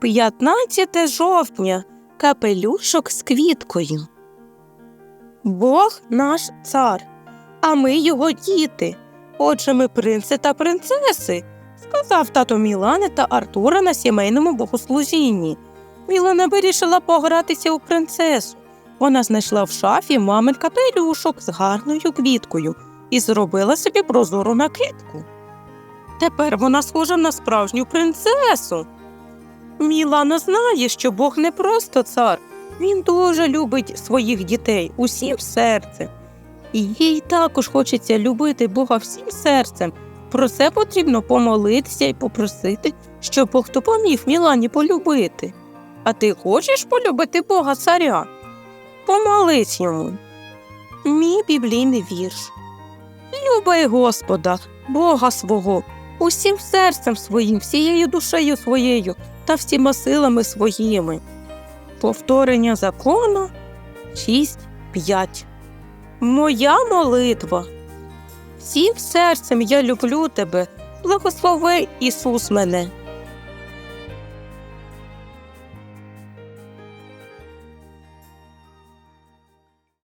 15 жовтня. Капелюшок з квіткою. Бог наш цар, а ми його діти. Отже, ми принци та принцеси, сказав тато Мілани та Артура на сімейному богослужінні. Мілана вирішила погратися у принцесу. Вона знайшла в шафі мамин капелюшок з гарною квіткою і зробила собі прозору накидку. Тепер вона схожа на справжню принцесу. Мілана знає, що Бог не просто цар, він дуже любить своїх дітей усім серцем. І їй також хочеться любити Бога всім серцем. Про це потрібно помолитися і попросити, щоб Бог допоміг Мілані полюбити. А ти хочеш полюбити Бога царя? Помолись йому. Мій біблійний вірш. Любай Господа, Бога свого, усім серцем своїм, всією душею своєю та всіма силами своїми. Повторення закону 6.5. Моя молитва. Всім серцем я люблю тебе. Благослови Ісус мене.